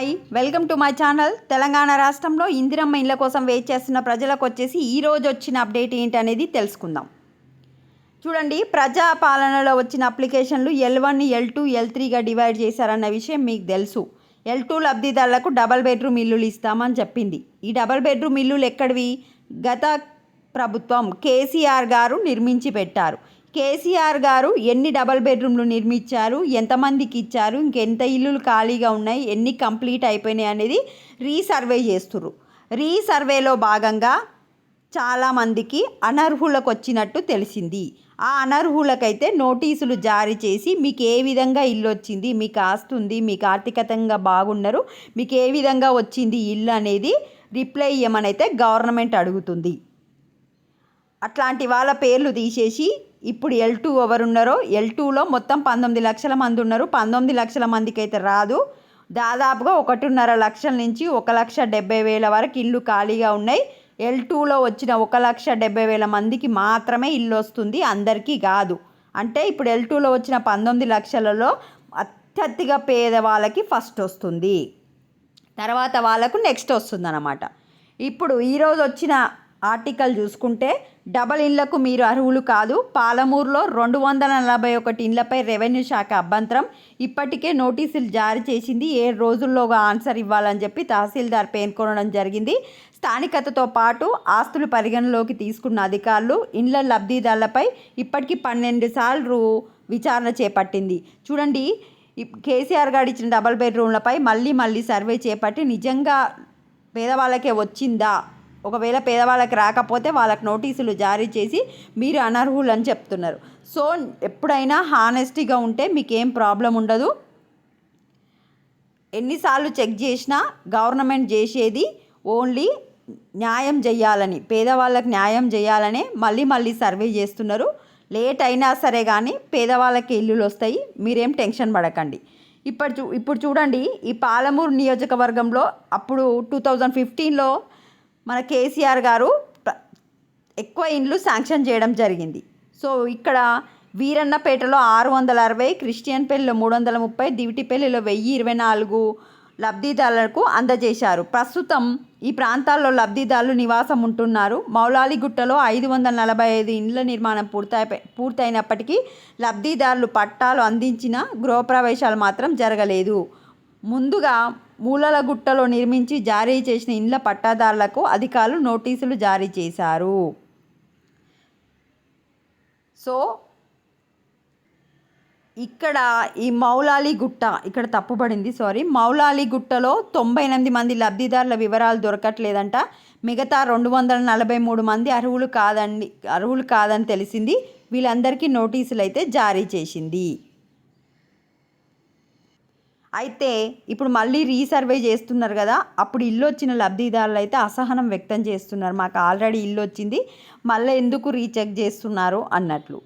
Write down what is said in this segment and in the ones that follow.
Hi welcome to my channel. Telangana రాష్ట్రంలో ఇందిరమ్మ ఇళ్ళ కోసం వెయిట్ చేస్తున్న ప్రజలకు వచ్చేసి ఈ రోజు వచ్చిన అప్డేట్ ఏంటి అనేది తెలుసుకుందాం. చూడండి ప్రజా పాలనలో వచ్చిన అప్లికేషన్లు L one L two L త్రీగా divide చేశారన్న విషయం మీకు తెలుసు. ఎల్ టూ లబ్ధిదారులకు డబల్ బెడ్రూమ్ ఇల్లులు ఇస్తామని చెప్పింది. ఈ డబల్ బెడ్రూమ్ ఇల్లులు ఎక్కడివి? గత ప్రభుత్వం కేసీఆర్ గారు నిర్మించి పెట్టారు. కేసీఆర్ గారు ఎన్ని డబల్ బెడ్రూమ్లు నిర్మించారు ఎంతమందికి ఇచ్చారు ఇంకెంత ఇల్లులు ఖాళీగా ఉన్నాయి ఎన్ని కంప్లీట్ అయిపోయినాయి అనేది రీసర్వే చేస్తుర్రు. రీసర్వేలో భాగంగా చాలామందికి అనర్హులకు వచ్చినట్టు తెలిసింది. ఆ అనర్హులకైతే నోటీసులు జారీ చేసి మీకు ఏ విధంగా ఇల్లు వచ్చింది మీకు ఆస్తుంది మీకు ఆర్థికతంగా బాగున్నారు మీకు ఏ విధంగా వచ్చింది ఇల్లు అనేది రిప్లై ఇవ్వమనైతే గవర్నమెంట్ అడుగుతుంది. అట్లాంటి వాళ్ళ పేర్లు తీసేసి ఇప్పుడు ఎల్ టూ ఎవరున్నారో ఎల్ టూలో మొత్తం పంతొమ్మిది లక్షల మంది ఉన్నారు. పంతొమ్మిది లక్షల మందికి అయితే రాదు. దాదాపుగా ఒకటిన్నర లక్షల నుంచి ఒక లక్ష డెబ్బై వేల వరకు ఇల్లు ఖాళీగా ఉన్నాయి. ఎల్ టూలో వచ్చిన ఒక లక్ష డెబ్బై వేల మందికి మాత్రమే ఇల్లు వస్తుంది అందరికీ కాదు. అంటే ఇప్పుడు ఎల్ టూలో వచ్చిన పంతొమ్మిది లక్షలలో అత్యధిక పేదవాళ్ళకి ఫస్ట్ వస్తుంది. తర్వాత వాళ్ళకు నెక్స్ట్ వస్తుంది అన్నమాట ఇప్పుడు ఈరోజు వచ్చిన ఆర్టికల్ చూసుకుంటే డబల్ ఇండ్లకు మీరు అర్హులు కాదు. పాలమూరులో రెండు వందల నలభై ఒకటి ఇండ్లపై రెవెన్యూ శాఖ అభ్యంతరం ఇప్పటికే నోటీసులు జారీ చేసింది. ఏ రోజుల్లోగా ఆన్సర్ ఇవ్వాలని చెప్పి తహసీల్దార్ పేర్కొనడం జరిగింది. స్థానికతతో పాటు ఆస్తులు పరిగణలోకి తీసుకున్న అధికారులు ఇండ్ల లబ్ధిదారులపై ఇప్పటికీ పన్నెండు సార్లు విచారణ చేపట్టింది. చూడండి కేసీఆర్ గారు ఇచ్చిన డబల్ బెడ్రూమ్లపై మళ్ళీ మళ్ళీ సర్వే చేపట్టి నిజంగా పేదవాళ్ళకే వచ్చిందా? ఒకవేళ పేదవాళ్ళకి రాకపోతే వాళ్ళకి నోటీసులు జారీ చేసి మీరు అనర్హులు అని చెప్తున్నారు. సో ఎప్పుడైనా హానెస్టీగా ఉంటే మీకు ఏం ప్రాబ్లం ఉండదు. ఎన్నిసార్లు చెక్ చేసినా గవర్నమెంట్ చేసేది ఓన్లీ న్యాయం చేయాలని పేదవాళ్ళకి న్యాయం చేయాలనే మళ్ళీ మళ్ళీ సర్వే చేస్తున్నారు. లేట్ అయినా సరే కానీ పేదవాళ్ళకి ఇల్లులు వస్తాయి మీరేం టెన్షన్ పడకండి. ఇప్పుడు చూ ఇప్పుడు చూడండి ఈ పాలమూరు నియోజకవర్గంలో అప్పుడు టూ థౌజండ్ ఫిఫ్టీన్లో మన కేసీఆర్ గారు ఎక్కువ ఇండ్లు శాంక్షన్ చేయడం జరిగింది. సో ఇక్కడ వీరన్నపేటలో ఆరు వందల అరవై క్రిస్టియన్ పెళ్ళిలో మూడు వందల ముప్పై దివిటిపల్లిలో వెయ్యి ఇరవై నాలుగు లబ్ధిదారులకు అందజేశారు. ప్రస్తుతం ఈ ప్రాంతాల్లో లబ్ధిదారులు నివాసం ఉంటున్నారు. మౌలాలిగుట్టలో ఐదు వందల నలభై ఐదు ఇండ్ల నిర్మాణం పూర్తయి పూర్తయినప్పటికీ లబ్ధిదారులు పట్టాలు అందించిన గృహప్రవేశాలు మాత్రం జరగలేదు. ముందుగా మూలలగుట్టలో నిర్మించి జారీ చేసిన ఇండ్ల పట్టాదారులకు అధికారులు నోటీసులు జారీ చేశారు. సో ఇక్కడ ఈ మౌలాలి గుట్ట ఇక్కడ తప్పుబడింది సారీ మౌలాలి గుట్టలో తొంభై ఎనిమిది మంది లబ్ధిదారుల వివరాలు దొరకట్లేదంట. మిగతా రెండు వందల నలభై మూడు మంది అర్హులు కాదండి అర్హులు కాదని తెలిసింది. వీళ్ళందరికీ నోటీసులు అయితే జారీ చేసింది. అయితే ఇప్పుడు మళ్ళీ రీసర్వే చేస్తున్నారు కదా అప్పుడు ఇల్లు వచ్చిన లబ్ధిదారులు అయితే అసహనం వ్యక్తం చేస్తున్నారు. మాకు ఆల్రెడీ ఇల్లు వచ్చింది మళ్ళీ ఎందుకు రీచెక్ చేస్తున్నారు అన్నట్లు.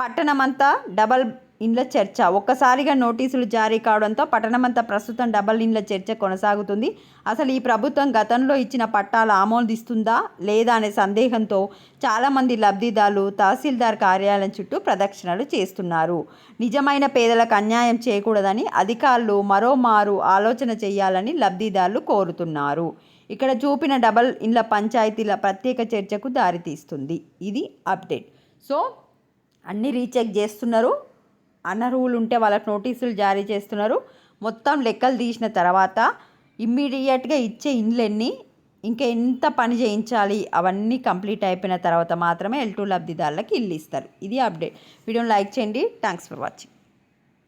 పట్టణమంతా డబల్ ఇండ్ల చర్చ. ఒక్కసారిగా నోటీసులు జారీ కావడంతో పట్టణమంతా ప్రస్తుతం డబల్ ఇండ్ల చర్చ కొనసాగుతుంది. అసలు ఈ ప్రభుత్వం గతంలో ఇచ్చిన పట్టాలు ఆమోదిస్తుందా లేదా అనే సందేహంతో చాలామంది లబ్ధిదారులు తహసీల్దార్ కార్యాలయం చుట్టూ ప్రదక్షిణలు చేస్తున్నారు. నిజమైన పేదలకు అన్యాయం చేయకూడదని అధికారులు మరోమారు ఆలోచన చేయాలని లబ్ధిదారులు కోరుతున్నారు. ఇక్కడ చూపిన డబల్ ఇండ్ల పంచాయతీల ప్రత్యేక చర్చకు దారితీస్తుంది. ఇది అప్డేట్. సో అన్నీ రీచెక్ చేస్తున్నారు. అనర్హులు ఉంటే వాళ్ళకి నోటీసులు జారీ చేస్తున్నారు. మొత్తం లెక్కలు తీసిన తర్వాత ఇమ్మీడియట్గా ఇచ్చే ఇండ్లన్నీ ఇంకా ఎంత పని చేయించాలి అవన్నీ కంప్లీట్ అయిపోయిన తర్వాత మాత్రమే ఎల్ టూ లబ్ధిదారులకు ఇల్లు ఇస్తారు. ఇది అప్డేట్. వీడియోని లైక్ చేయండి. Thanks for watching.